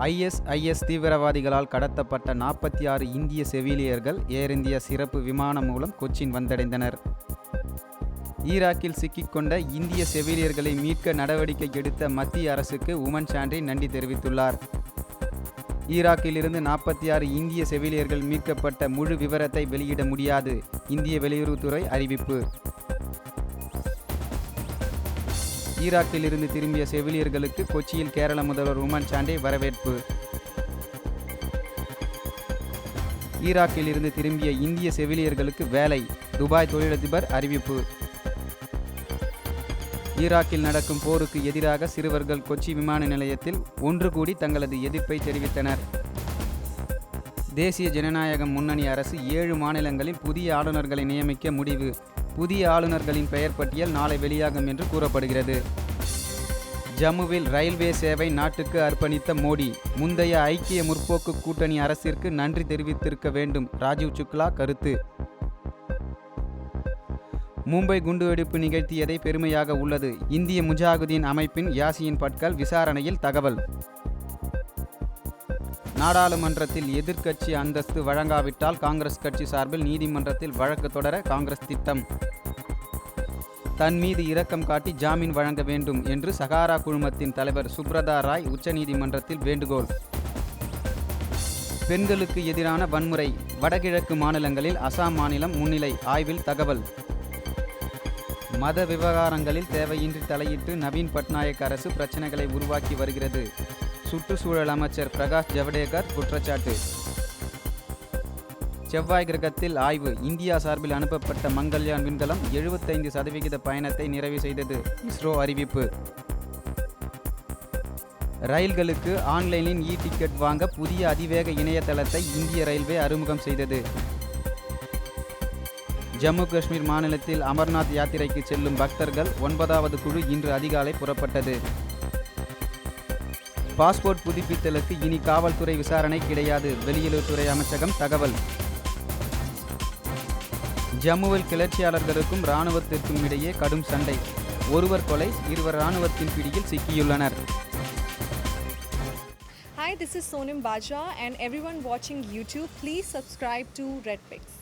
ISIS தீவிரவாதிகளால் கடத்தப்பட்ட நாற்பத்தி ஆறு இந்திய செவிலியர்கள் ஏர் இந்தியா சிறப்பு விமானம் மூலம் கொச்சின் வந்தடைந்தனர். ஈராக்கில் சிக்கிக்கொண்ட இந்திய செவிலியர்களை மீட்க நடவடிக்கை எடுத்த மத்திய அரசுக்கு உமன் சாண்டி நன்றி தெரிவித்துள்ளார். ஈராக்கிலிருந்து நாற்பத்தி ஆறு இந்திய செவிலியர்கள் மீட்கப்பட்ட முழு விவரத்தை வெளியிட முடியாது. இந்திய வெளியுறவுத்துறை அறிவிப்பு. ஈராக்கில் இருந்து திரும்பிய செவிலியர்களுக்கு கொச்சியில் கேரள முதல்வர் உமன் சாண்டே வரவேற்பு. ஈராக்கில் இருந்து திரும்பிய இந்திய செவிலியர்களுக்கு வேலை துபாய் தொழிலதிபர் அறிவிப்பு. ஈராக்கில் நடக்கும் போருக்கு எதிராக சிறுவர்கள் கொச்சி விமான நிலையத்தில் ஒன்று கூடி தங்களது எதிர்ப்பை தெரிவித்தனர். தேசிய ஜனநாயக முன்னணி அரசு ஏழு மாநிலங்களில் புதிய ஆளுநர்களை நியமிக்க முடிவு. புதிய ஆளுநர்களின் பெயர் பட்டியல் நாளை வெளியாகும் என்று கூறப்படுகிறது. ஜம்முவில் ரயில்வே சேவை நாட்டுக்கு அர்ப்பணித்த மோடி முந்தைய ஐக்கிய முற்போக்கு கூட்டணி அரசிற்கு நன்றி தெரிவித்திருக்க வேண்டும் ராஜீவ் சுக்லா கருத்து. மும்பை குண்டுவெடிப்பு நிகழ்த்தியதை பெருமையாக உள்ளது இந்திய முஜாகுதீன் அமைப்பின் யாசியின் பட்கல் விசாரணையில் தகவல். நாடாளுமன்றத்தில் எதிர்க்கட்சி அந்தஸ்து வழங்காவிட்டால் காங்கிரஸ் கட்சி சார்பில் நீதிமன்றத்தில் வழக்கு தொடர காங்கிரஸ் திட்டம். தன் மீது இரக்கம் காட்டி ஜாமீன் வழங்க வேண்டும் என்று சகாரா குழுமத்தின் தலைவர் சுப்ரதா ராய் உச்சநீதிமன்றத்தில் வேண்டுகோள். பெண்களுக்கு எதிரான வன்முறை வடகிழக்கு மாநிலங்களில் அசாம் மாநிலம் முன்னிலை ஆய்வில் தகவல். மத விவகாரங்களில் தேவையின்றி தலையிட்டு நவீன் பட்நாயக் அரசு பிரச்சனைகளை உருவாக்கி வருகிறது. சுற்றுச்சூழல் அமைச்சர் பிரகாஷ் ஜவடேகர் குற்றச்சாட்டு. செவ்வாய் கிரகத்தில் ஆய்வு. இந்தியா சார்பில் அனுப்பப்பட்ட மங்கள்யான் விண்கலம் எழுபத்தைந்து சதவிகித பயணத்தை நிறைவு செய்தது. இஸ்ரோ அறிவிப்பு. ரயில்களுக்கு ஆன்லைனில் இ டிக்கெட் வாங்க புதிய அதிவேக இணையதளத்தை இந்திய ரயில்வே அறிமுகம் செய்தது. ஜம்மு காஷ்மீர் மாநிலத்தில் அமர்நாத் யாத்திரைக்கு செல்லும் பக்தர்கள் ஒன்பதாவது குழு இன்று அதிகாலை புறப்பட்டது. பாஸ்போர்ட் புதுப்பித்தலுக்கு இனி காவல்துறை விசாரணை கிடையாது. வெளியுறவுத்துறை அமைச்சகம் தகவல். ஜம்முவில் கிளர்ச்சியாளர்களுக்கும் இராணுவத்திற்கும் இடையே கடும் சண்டை. ஒருவர் கொலை இருவர் இராணுவத்தின் பிடியில் சிக்கியுள்ளனர். Hi, this is Sonim Baja, and everyone watching YouTube, please subscribe to Redpix.